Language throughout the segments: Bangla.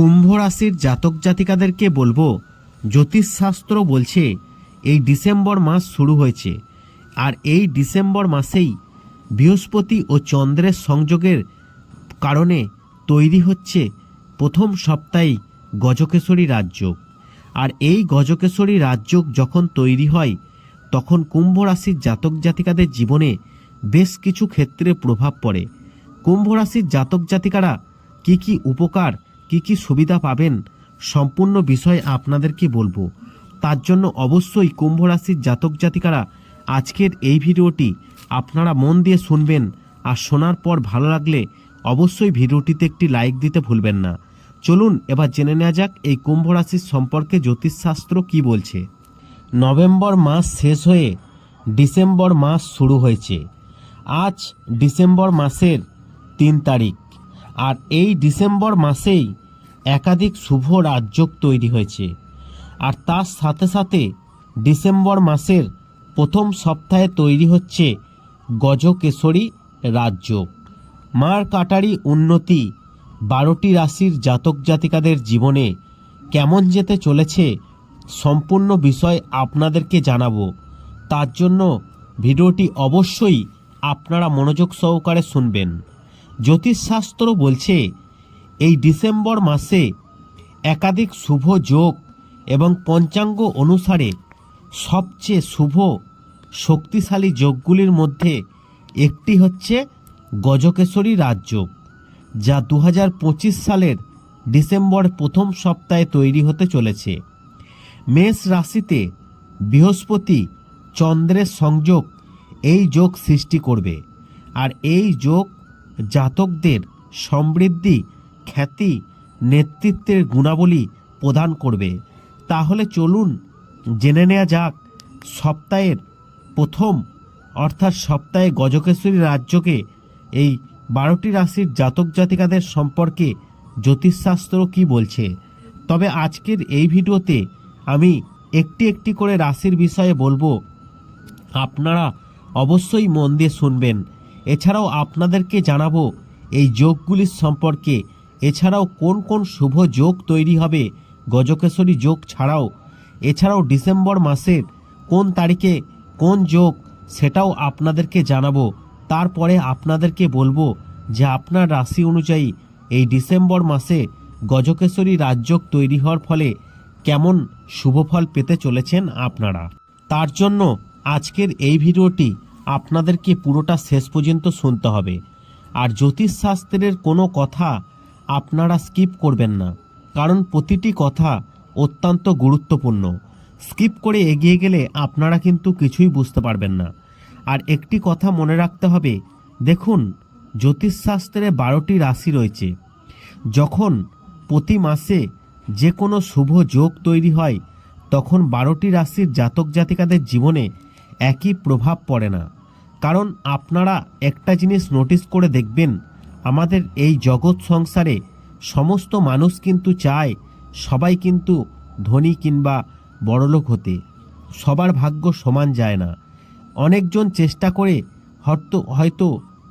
কুম্ভ রাশির জাতক জাতিকাদেরকে বলব, জ্যোতিষশাস্ত্র বলছে এই ডিসেম্বর মাস শুরু হয়েছে। আর এই ডিসেম্বর মাসেই বৃহস্পতি ও চন্দ্রের সংযোগের কারণে তৈরি হচ্ছে প্রথম সপ্তাহেই গজকেশরী রাজ্য। আর এই গজকেশরী রাজ্য যখন তৈরি হয়, তখন কুম্ভ রাশির জাতক জাতিকাদের জীবনে বেশ কিছু ক্ষেত্রে প্রভাব পড়ে। কুম্ভ রাশির জাতক জাতিকারা কী কী উপকার কি কি সুবিধা পাবেন? সম্পূর্ণ বিষয় আপনাদেরকে বলব। তার জন্য অবশ্যই কুম্ভ রাশির জাতক জাতিকারা, আজকের এই ভিডিওটি আপনারা মন দিয়ে শুনবেন আর শোনার পর ভালো লাগলে অবশ্যই ভিডিওটিতে একটি লাইক দিতে ভুলবেন না। চলুন এবার জেনে নেওয়া যাক এই কুম্ভ রাশির সম্পর্কে জ্যোতিষশাস্ত্র কি বলছে। নভেম্বর মাস শেষ হয়ে ডিসেম্বর মাস শুরু হয়েছে। আজ ডিসেম্বর মাসের তিন তারিখ। আর এই ডিসেম্বর মাসেই একাধিক শুভ রাজযোগ তৈরি হয়েছে। আর তার সাথে সাথে ডিসেম্বর মাসের প্রথম সপ্তাহে তৈরি হচ্ছে গজকেশরী রাজযোগ। মার কাটারি উন্নতি বারোটি রাশির জাতক জাতিকাদের জীবনে কেমন যেতে চলেছে সম্পূর্ণ বিষয় আপনাদেরকে জানাব। তার জন্য ভিডিওটি অবশ্যই আপনারা মনোযোগ সহকারে শুনবেন। জ্যোতিষশাস্ত্র বলছে এই ডিসেম্বর মাসে একাধিক শুভ যোগ এবং পঞ্চাঙ্গ অনুসারে সবচেয়ে শুভ শক্তিশালী যোগগুলির মধ্যে একটি হচ্ছে গজকেশরী রাজযোগ যা দু হাজার পঁচিশ সালের ডিসেম্বর প্রথম সপ্তাহে তৈরি হতে চলেছে। মেষ রাশিতে বৃহস্পতি চন্দ্রের সংযোগ এই যোগ সৃষ্টি করবে, আর এই যোগ জাতকদের সমৃদ্ধি খ্যাতি নেতৃত্বের গুণাবলী প্রদান করবে। তাহলে চলুন জেনে নেওয়া যাক, সপ্তাহের প্রথম অর্থাৎ সপ্তাহে গজকেশ্বরী রাজ্যকে এই বারোটি রাশির জাতক জাতিকাদের সম্পর্কে জ্যোতিষশাস্ত্র কি বলছে? তবে আজকের এই ভিডিওতে আমি একটি একটি করে রাশির বিষয়ে বলব। আপনারা অবশ্যই মন দিয়ে শুনবেন। এছাড়াও আপনাদেরকে জানাব এই যোগগুলির সম্পর্কে এছাড়াও কোন কোন শুভ যোগ তৈরি হবে? গজকেশরী যোগ ছাড়াও। এছাড়াও ডিসেম্বর মাসের কোন তারিখে কোন যোগ, সেটাও আপনাদেরকে জানাব। তারপরে আপনাদেরকে বলব যে আপনার রাশি অনুযায়ী এই ডিসেম্বর মাসে গজকেশরী রাজযোগ তৈরি হওয়ার ফলে কেমন শুভফল পেতে চলেছেন আপনারা। তার জন্য আজকের এই ভিডিওটি আপনাদেরকে পুরোটা শেষ পর্যন্ত শুনতে হবে। আর জ্যোতিষশাস্ত্রের কোনো কথা আপনারা স্কিপ করবেন না। কারণ প্রতিটি কথা অত্যন্ত গুরুত্বপূর্ণ। স্কিপ করে এগিয়ে গেলে আপনারা কিন্তু কিছুই বুঝতে পারবেন না। আর একটি কথা মনে রাখতে হবে, দেখুন, জ্যোতিষশাস্ত্রে বারোটি রাশি রয়েছে। যখন প্রতি মাসে যে কোনো শুভ যোগ তৈরি হয়, তখন বারোটি রাশির জাতক জাতিকাদের জীবনে একই প্রভাব পড়ে না। কারণ আপনারা একটা জিনিস নোটিস করে দেখবেন আমাদের এই জগৎ সংসারে সমস্ত মানুষ কিন্তু চায় সবাই কিন্তু ধনী কিংবা বড়লোক হতে। সবার ভাগ্য সমান যায় না। অনেকজন চেষ্টা করে হয়তো হয়তো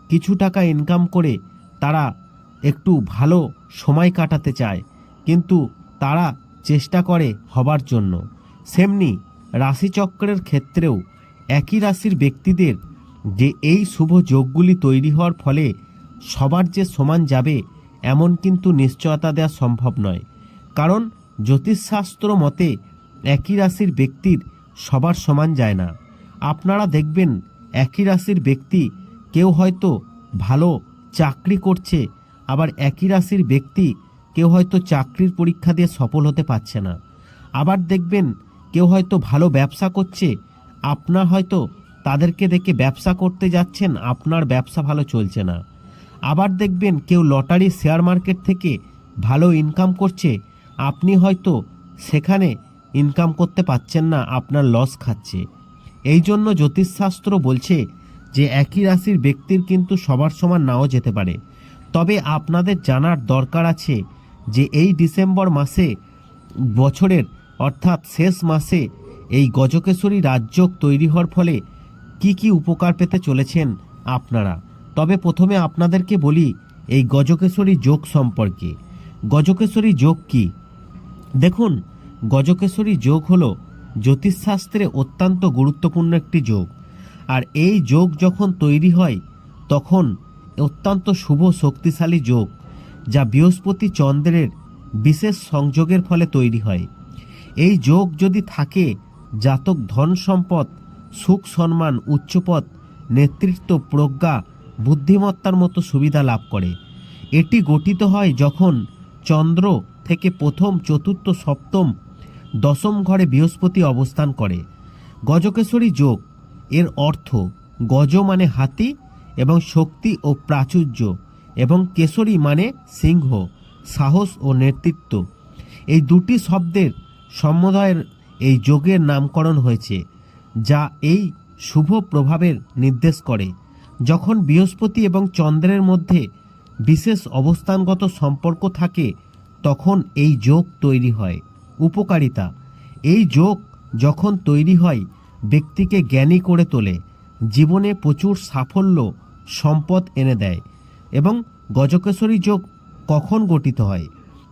কিছু টাকা ইনকাম করে তারা একটু ভালো সময় কাটাতে চায়, কিন্তু তারা চেষ্টা করে হবার জন্য। সেমনি রাশিচক্রের ক্ষেত্রেও একই রাশির ব্যক্তিদের যে এই শুভ যোগগুলি তৈরি হওয়ার ফলে সবার যে সমান যাবে, এমন কিন্তু নিশ্চয়তা দেওয়া সম্ভব নয়। কারণ জ্যোতিষশাস্ত্র মতে, একই রাশির ব্যক্তির সবার সমান যায় না। আপনারা দেখবেন, একই রাশির ব্যক্তি কেউ হয়তো ভালো চাকরি করছে, আবার একই রাশির ব্যক্তি কেউ হয়তো চাকরির পরীক্ষা দিয়ে সফল হতে পারছে না। আবার দেখবেন, কেউ হয়তো ভালো ব্যবসা করছে আপনার হয়তো তাদেরকে দেখে ব্যবসা করতে যাচ্ছেন, আপনার ব্যবসা ভালো চলছে না। আবার দেখবেন কেউ লটারি শেয়ার মার্কেট থেকে ভালো ইনকাম করছে, আপনি হয়তো সেখানে ইনকাম করতে পাচ্ছেন না, আপনার লস খাচ্ছে। এই জন্য জ্যোতিষশাস্ত্র বলছে যে একই রাশির ব্যক্তির কিন্তু সবার সমান নাও যেতে পারে। তবে আপনাদের জানার দরকার আছে যে এই ডিসেম্বর মাসে বছরের অর্থাৎ শেষ মাসে এই গজকেশরী রাজযোগ তৈরি হওয়ার ফলে কি কি উপকার পেতে চলেছেন আপনারা? তবে প্রথমে আপনাদেরকে বলি এই গজকেশরী যোগ সম্পর্কে। গজকেশরী যোগ কি? দেখুন গজকেশ্বরী যোগ হল জ্যোতিষশাস্ত্রে অত্যন্ত গুরুত্বপূর্ণ একটি যোগ। আর এই যোগ যখন তৈরি হয়, তখন অত্যন্ত শুভ শক্তিশালী যোগ, যা বৃহস্পতি চন্দ্রের বিশেষ সংযোগের ফলে তৈরি হয়। এই যোগ যদি থাকে, জাতক ধন সম্পদ, সুখ সম্মান, উচ্চপদ, নেতৃত্ব, প্রজ্ঞা বুদ্ধিমত্তার মতো সুবিধা লাভ করে। এটি গঠিত হয় যখন চন্দ্র থেকে প্রথম, চতুর্থ, সপ্তম, দশম ঘরে বৃহস্পতি অবস্থান করে। গজকেশরী যোগ, এর অর্থ গজ মানে হাতি এবং শক্তি ও প্রাচুর্য এবং কেশরী মানে সিংহ, সাহস ও নেতৃত্ব। এই দুটি শব্দের সমন্বয়ের এই যোগের নামকরণ হয়েছে, যা এই শুভ প্রভাবের নির্দেশ করে। যখন বৃহস্পতি এবং চন্দ্রের মধ্যে বিশেষ অবস্থানগত সম্পর্ক থাকে, তখন এই যোগ তৈরি হয়। উপকারিতা। এই যোগ যখন তৈরি হয়, ব্যক্তিকে জ্ঞানী করে তোলে, জীবনে প্রচুর সাফল্য, সম্পদ এনে দেয় এবং গজকেশরী যোগ কখন গঠিত হয়?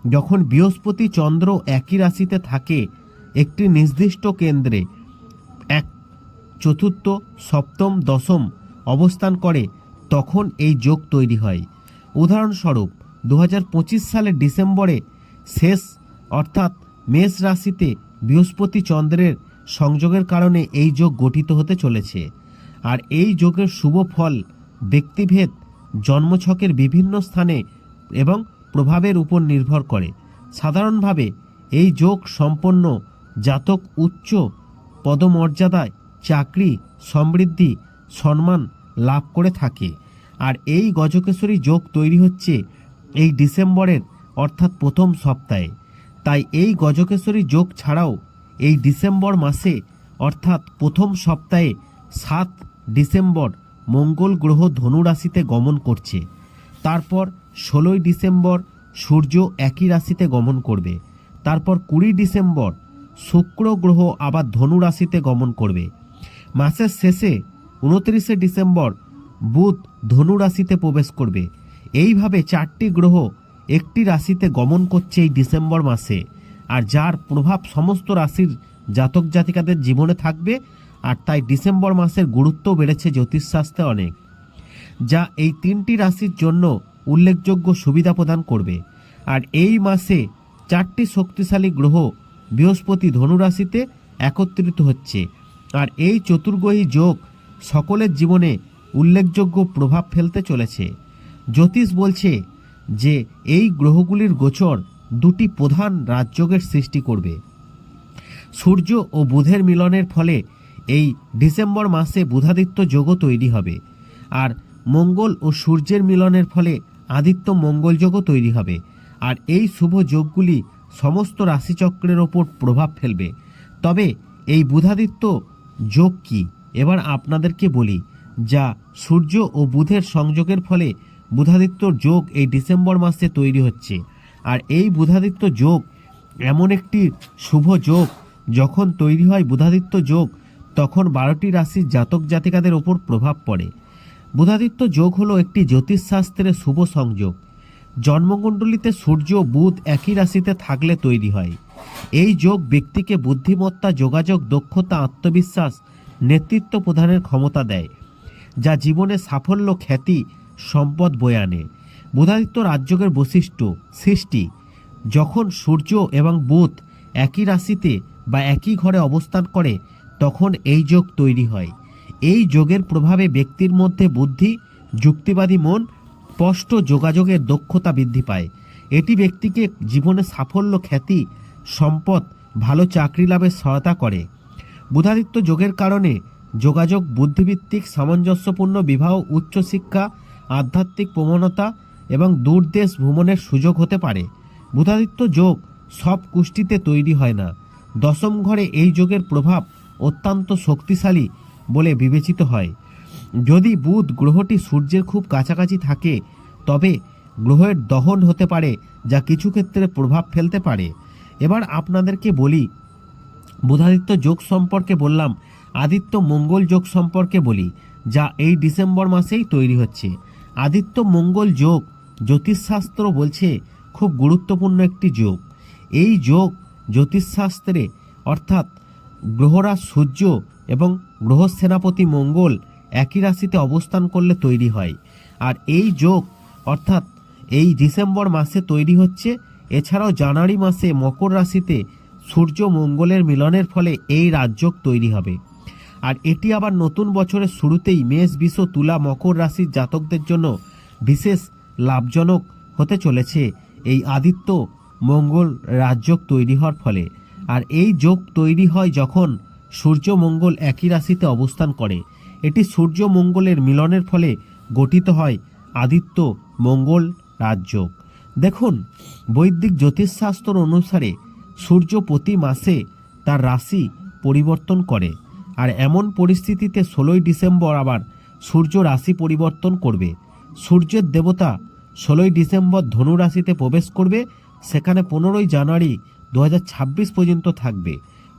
যখন বৃহস্পতি চন্দ্র একই রাশিতে থাকে, একটি নির্দিষ্ট কেন্দ্রে, এক চতুর্থ, সপ্তম, দশম অবস্থান করে, তখন এই যোগ তৈরি হয়। উদাহরণস্বরূপ দু সালের ডিসেম্বরে শেষ, অর্থাৎ মেষ রাশিতে বৃহস্পতি চন্দ্রের সংযোগের কারণে এই যোগ গঠিত হতে চলেছে। আর এই যোগের শুভ ফল, ব্যক্তিভেদ, জন্মছকের বিভিন্ন স্থানে এবং প্রভাবের উপর নির্ভর করে। সাধারণভাবে এই যোগ সম্পন্ন জাতক উচ্চ পদমর্যাদায়, চাকরি, সমৃদ্ধি, সম্মান লাভ করে থাকে। আর এই গজকেশরী যোগ তৈরি হচ্ছে এই ডিসেম্বরের, অর্থাৎ প্রথম সপ্তাহে। তাই এই গজকেশরী যোগ ছাড়াও এই ডিসেম্বর মাসে, অর্থাৎ প্রথম সপ্তাহে সাত ডিসেম্বর মঙ্গল গ্রহ ধনু রাশিতে গমন করছে। তারপর ষোলোই ডিসেম্বর সূর্য একই রাশিতে গমন করবে। তারপর কুড়ি ডিসেম্বর শুক্র গ্রহ আবার ধনু রাশিতে গমন করবে। মাসের শেষে উনত্রিশে ডিসেম্বর বুধ ধনু রাশিতে প্রবেশ করবে। এইভাবে চারটি গ্রহ একটি রাশিতে গমন করছে এই ডিসেম্বর মাসে, আর যার প্রভাব সমস্ত রাশির জাতক জাতিকাদের জীবনে থাকবে, আর তাই ডিসেম্বর মাসের গুরুত্ব বেড়েছে জ্যোতিষশাস্ত্রে অনেক, যা এই তিনটি রাশির জন্য উল্লেখযোগ্য সুবিধা প্রদান করবে। আর এই মাসে চারটি শক্তিশালী গ্রহ বৃহস্পতি ধনুরাশিতে একত্রিত হচ্ছে, আর এই চতুর্গ্রহী যোগ সকলের জীবনে উল্লেখযোগ্য প্রভাব ফেলতে চলেছে। জ্যোতিষ বলছে যে, এই গ্রহগুলির গোচর দুটি প্রধান রাজযোগের সৃষ্টি করবে। সূর্য ও বুধের মিলনের ফলে এই ডিসেম্বর মাসে বুধাদিত্য যোগও তৈরি হবে আর মঙ্গল ও সূর্যের মিলনের ফলে আদিত্য মঙ্গল যোগও তৈরি হবে আর এই শুভ যোগগুলি সমস্ত রাশিচক্রের ওপর প্রভাব ফেলবে। তবে এই বুধাদিত্য যোগ কি? এবার আপনাদেরকে বলি, যা সূর্য ও বুধের সংযোগের ফলে বুধাদিত্যর যোগ এই ডিসেম্বর মাসে তৈরি হচ্ছে। আর এই বুধাদিত্য যোগ এমন একটি শুভ যোগ, যখন তৈরি হয় বুধাদিত্য যোগ, তখন বারোটি রাশির জাতক জাতিকাদের ওপর প্রভাব পড়ে। বুধাদিত্য যোগ হলো একটি জ্যোতিষশাস্ত্রের শুভ সংযোগ। জন্মকুণ্ডলিতে সূর্য বুধ একই রাশিতে থাকলে তৈরি হয়। এই যোগ ব্যক্তিকে বুদ্ধিমত্তা, যোগাযোগ, দক্ষতা, আত্মবিশ্বাস নেতৃত্ব প্রদানের ক্ষমতা দেয়, যা জীবনে সাফল্য, খ্যাতি, সম্পদ বয়ে আনে। বুধাদিত্য রাজযোগের বৈশিষ্ট্য, সৃষ্টি। যখন সূর্য এবং বুধ একই রাশিতে বা একই ঘরে অবস্থান করে, তখন এই যোগ তৈরি হয়। এই যোগের প্রভাবে ব্যক্তির মধ্যে বুদ্ধি, যুক্তিবাদী মন, স্পষ্ট যোগাযোগের দক্ষতা বৃদ্ধি পায়। এটি ব্যক্তিকে জীবনে সাফল্য, খ্যাতি, সম্পদ, ভালো চাকরি লাভে সহায়তা করে। বুধাদিত্য যোগের কারণে যোগাযোগ বুদ্ধিভিত্তিক সামঞ্জস্যপূর্ণ বিবাহ, উচ্চশিক্ষা, আধ্যাত্মিক প্রবণতা এবং দূরদেশ ভ্রমণের সুযোগ হতে পারে। বুধাদিত্য যোগ সব কুষ্টিতে তৈরি হয় না। দশম ঘরে এই যোগের প্রভাব অত্যন্ত শক্তিশালী বলে বিবেচিত হয়। যদি বুধ গ্রহটি সূর্যের খুব কাছাকাছি থাকে, তবে গ্রহের দহন হতে পারে, যা কিছু ক্ষেত্রে প্রভাব ফেলতে পারে। এবার আপনাদেরকে বলি বুধাদিত্য যোগ সম্পর্কে বললাম, আদিত্য মঙ্গল যোগ সম্পর্কে বলি, যা এই ডিসেম্বর মাসেই তৈরি হচ্ছে। আদিত্য মঙ্গল যোগ জ্যোতিষশাস্ত্র বলছে খুব গুরুত্বপূর্ণ একটি যোগ। এই যোগ জ্যোতিষশাস্ত্রে, অর্থাৎ গ্রহরা সূর্য এবং গ্রহ সেনাপতি মঙ্গল একই রাশিতে অবস্থান করলে তৈরি হয়। আর এই যোগ, অর্থাৎ এই ডিসেম্বর মাসে তৈরি হচ্ছে, এছাড়াও জানুয়ারি মাসে মকর রাশিতে সূর্য মঙ্গলের মিলনের ফলে এই রাজযোগ তৈরি হবে। আর এটি আবার নতুন বছরের শুরুতেই মেষ বিষ তুলা, মকর রাশির জাতকদের জন্য বিশেষ লাভজনক হতে চলেছে। এই আদিত্য মঙ্গল রাজযোগ তৈরি হওয়ার ফলে। আর এই যোগ তৈরি হয় যখন সূর্য মঙ্গল একই রাশিতে অবস্থান করে। এটি সূর্য মঙ্গলের মিলনের ফলে গঠিত হয় আদিত্য মঙ্গল রাজযোগ। দেখুন, বৈদিক জ্যোতিষশাস্ত্র অনুসারে সূর্য প্রতি মাসে তার রাশি পরিবর্তন করে, আর এমন পরিস্থিতিতে ষোলোই ডিসেম্বর আবার সূর্য রাশি পরিবর্তন করবে। সূর্যের দেবতা ষোলোই ডিসেম্বর ধনু রাশিতে প্রবেশ করবে, সেখানে পনেরোই জানুয়ারি দু হাজার ছাব্বিশ পর্যন্ত থাকবে।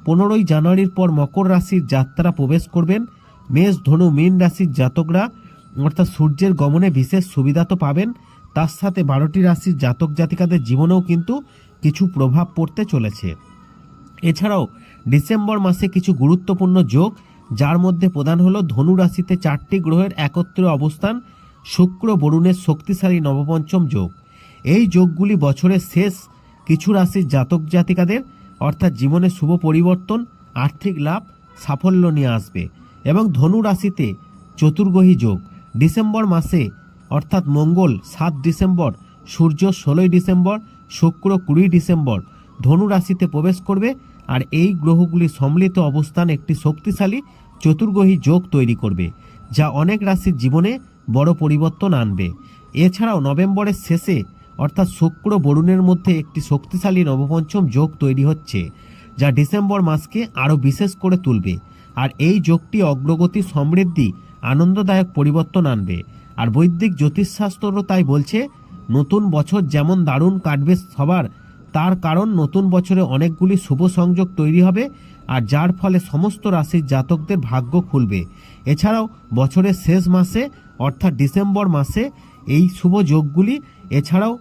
পনেরোই জানুয়ারির পর মকর রাশির যাত্রা প্রবেশ করবেন। মেষ, ধনু, মীন রাশির জাতকরা অর্থাৎ সূর্যের গমনে বিশেষ সুবিধা তো পাবেন। তার সাথে বারোটি রাশির জাতক জাতিকাদের জীবনেও কিন্তু কিছু প্রভাব পড়তে চলেছে। এছাড়াও ডিসেম্বর মাসে কিছু গুরুত্বপূর্ণ যোগ, যার মধ্যে প্রধান হলো ধনু রাশিতে চারটি গ্রহের একত্রে অবস্থান, শুক্র বরুণের শক্তিশালী নবপঞ্চম যোগ। এই যোগগুলি বছরের শেষ কিছু রাশির জাতক জাতিকাদের, অর্থাৎ জীবনে শুভ পরিবর্তন, আর্থিক লাভ, সাফল্য নিয়ে আসবে। এবং ধনু রাশিতে চতুর্গ্রহী যোগ, ডিসেম্বর মাসে, অর্থাৎ মঙ্গল সাত ডিসেম্বর, সূর্য ষোলোই ডিসেম্বর শুক্র কুড়ি ডিসেম্বর ধনু রাশিতে প্রবেশ করবে আর এই গ্রহগুলি সম্মিলিত অবস্থান একটি শক্তিশালী চতুর্গ্রহী যোগ তৈরি করবে, যা অনেক রাশির জীবনে বড় পরিবর্তন আনবে। এছাড়াও নভেম্বরের শেষে অর্থাৎ শুক্র বরুণের মধ্যে একটি শক্তিশালী নবপঞ্চম যোগ তৈরি হচ্ছে, যা ডিসেম্বর মাসকে আরও বিশেষ করে তুলবে আর এই যোগটি অগ্রগতি সমৃদ্ধি আনন্দদায়ক পরিবর্তন আনবে। আর বৈদিক জ্যোতিষশাস্ত্রও তাই বলছে নতুন বছর যেমন দারুণ কাটবে সবার, তার কারণ নতুন বছরে অনেকগুলি শুভ সংযোগ তৈরি হবে আর যার ফলে সমস্ত রাশির জাতকদের ভাগ্য খুলবে। এছাড়াও বছরের শেষ মাসে অর্থাৎ ডিসেম্বর মাসে এই শুভ যোগগুলি, এছাড়াও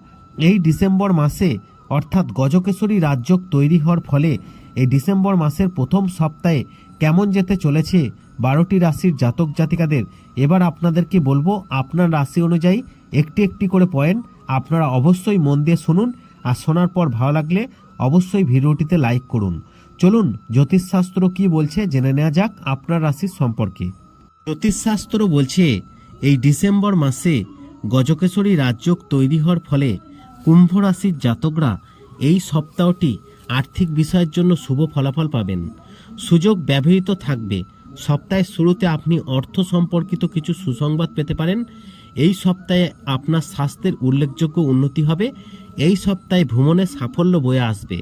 এই ডিসেম্বর মাসে অর্থাৎ গজকেশরী রাজযোগ তৈরি হওয়ার ফলে এই ডিসেম্বর মাসের প্রথম সপ্তাহে কেমন যেতে চলেছে বারোটি রাশির জাতক জাতিকাদের, এবার আপনাদেরকে বলব? আপনার রাশি অনুযায়ী একটি একটি করে পয়েন্ট আপনারা অবশ্যই মন দিয়ে শুনুন আর শোনার পর ভালো লাগলে অবশ্যই ভিডিওটিতে লাইক করুন। চলুন, জ্যোতিষশাস্ত্র কি বলছে জেনে নেওয়া যাক আপনার রাশির সম্পর্কে। জ্যোতিষশাস্ত্র বলছে, এই ডিসেম্বর মাসে গজকেশরী রাজযোগ তৈরি হওয়ার ফলে কুম্ভ রাশির জাতকরা এই সপ্তাহটি আর্থিক বিষয়ের জন্য শুভ ফলাফল পাবেন। সুযোগ ব্যবহৃত থাকবে। সপ্তাহের শুরুতে আপনি অর্থ সম্পর্কিত কিছু সুসংবাদ পেতে পারেন। এই সপ্তাহে আপনার স্বাস্থ্যের উল্লেখযোগ্য উন্নতি হবে। এই সপ্তাহে ভ্রমণে সাফল্য বয়ে আসবে।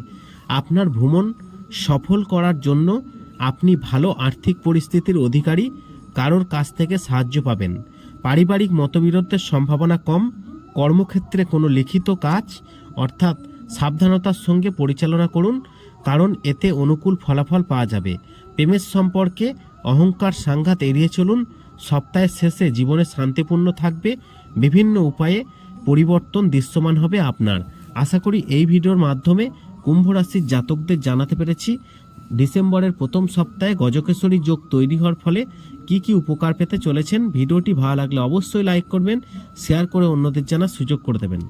আপনার ভ্রমণ সফল করার জন্য আপনি ভালো আর্থিক পরিস্থিতির অধিকারী, কারোর কাছ থেকে সাহায্য পাবেন। পারিবারিক মতবিরোধের সম্ভাবনা কম। কর্মক্ষেত্রে কোনো লিখিত কাজ, অর্থাৎ সাবধানতার সঙ্গে পরিচালনা করুন, কারণ এতে অনুকূল ফলাফল পাওয়া যাবে। প্রেমের সম্পর্কে অহংকার সাংঘাত এড়িয়ে চলুন সপ্তাহের শেষে জীবনে শান্তিপূর্ণ থাকবে, বিভিন্ন উপায়ে পরিবর্তন দৃশ্যমান হবে আপনার। আশা করি এই ভিডিওর মাধ্যমে কুম্ভ রাশির জাতকদের জানাতে পেরেছি, ডিসেম্বরের প্রথম সপ্তাহে গজকেশ্বরী যোগ তৈরি হওয়ার ফলে কি কি উপকার পেতে চলেছেন। ভিডিওটি ভালো লাগলে অবশ্যই লাইক করবেন, শেয়ার করে অন্যদের জানার সুযোগ করে দেবেন।